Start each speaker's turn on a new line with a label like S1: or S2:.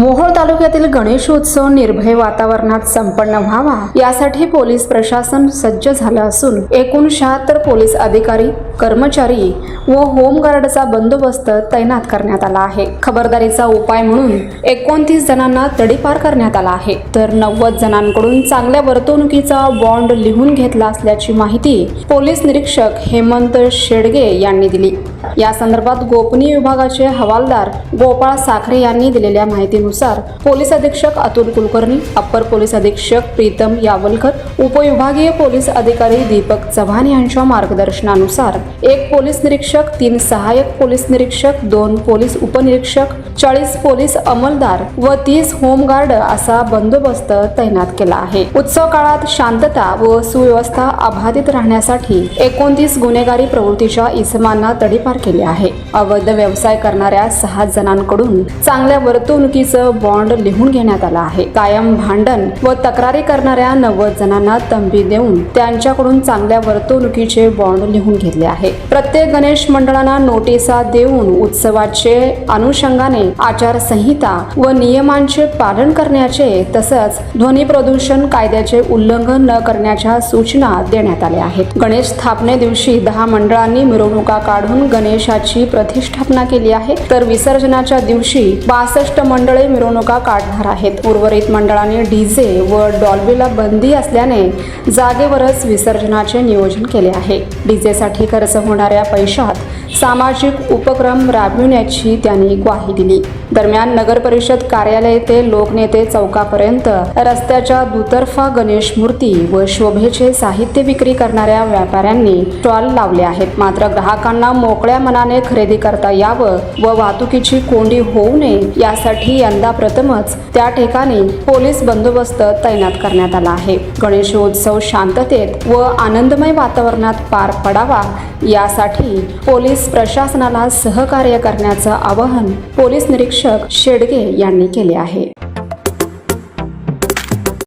S1: मोहोळ तालुक्यातील गणेशोत्सव निर्भय वातावरणात संपन्न व्हावा यासाठी पोलीस प्रशासन सज्ज झालं असून एकूण शहात्तर पोलीस अधिकारी कर्मचारी व होमगार्डचा बंदोबस्त तैनात करण्यात आला आहे. खबरदारीचा उपाय म्हणून एकोणतीस जणांना तडीपार करण्यात आला आहे. तर नव्वद जणांकडून चांगल्या वर्तवणुकीचा बॉन्ड लिहून घेतला असल्याची माहिती पोलीस निरीक्षक हेमंत शेडगे यांनी दिली. या संदर्भात गोपनीय विभागाचे हवालदार गोपाळ साखरे यांनी दिलेल्या माहितीनुसार पोलीस अधीक्षक अतुल कुलकर्णी अप्पर पोलीस अधीक्षक प्रीतम यावलकर उपविभागीय पोलीस अधिकारी दीपक चव्हाण यांच्या मार्गदर्शनानुसार एक पोलीस निरीक्षक तीन सहाय्यक पोलीस निरीक्षक दोन पोलीस उपनिरीक्षक चाळीस पोलीस अंमलदार व तीस होमगार्ड असा बंदोबस्त तैनात केला आहे. उत्सव काळात शांतता व सुव्यवस्था अबाधित राहण्यासाठी एकोणतीस गुन्हेगारी प्रवृत्तीच्या इसमांना तडीपार केले आहे. अवैध व्यवसाय करणाऱ्या सहा जणांकडून चांगल्या वर्तवणुकीचं बॉन्ड लिहून घेण्यात आला आहे. कायम भांडण व तक्रारी करणाऱ्या नव्वद जणांना तंबी देऊन त्यांच्याकडून चांगल्या वर्तवणुकीचे बॉन्ड लिहून घेतले आहे. प्रत्येक गणेश मंडळांना नोटिसा देऊन उत्सवाचे अनुषंगाने आचारसंहिता व नियमांचे पालन करण्याचे तसंच ध्वनी प्रदूषण कायद्याचे उल्लंघन न करण्याच्या सूचना देण्यात आल्या आहेत. गणेश स्थापने दिवशी दहा मंडळांनी मिरवणुका काढून गणेशाची प्रतिष्ठापना केली आहे. तर विसर्जनाच्या दिवशी बासष्ट मंडळे मिरवणुका काढणार आहेत. उर्वरित मंडळाने डीजे व डॉल्बीला बंदी असल्याने जागेवरच विसर्जनाचे नियोजन केले आहे. डीजेसाठी खर्च होणाऱ्या पैशात सामाजिक उपक्रम राबविण्याची त्यांनी ग्वाही दिली. दरम्यान नगर परिषद कार्यालय ते लोकनेते चौकापर्यंत रस्त्याच्या दुतर्फा गणेश मूर्ती व शोभेचे साहित्य विक्री करणाऱ्या व्यापाऱ्यांनी स्टॉल लावले आहेत. मात्र ग्राहकांना मोकळ्या मनाने खरेदी करता यावं व वाहतुकीची कोंडी होऊ नये यासाठी यंदा प्रथमच त्या ठिकाणी पोलीस बंदोबस्त तैनात करण्यात आला आहे. गणेशोत्सव शांततेत व आनंदमय वातावरणात पार पडावा यासाठी पोलीस प्रशासनाला सहकार्य करण्याचं आवाहन पोलीस निरीक्षक शेडगे यांनी केले आहे.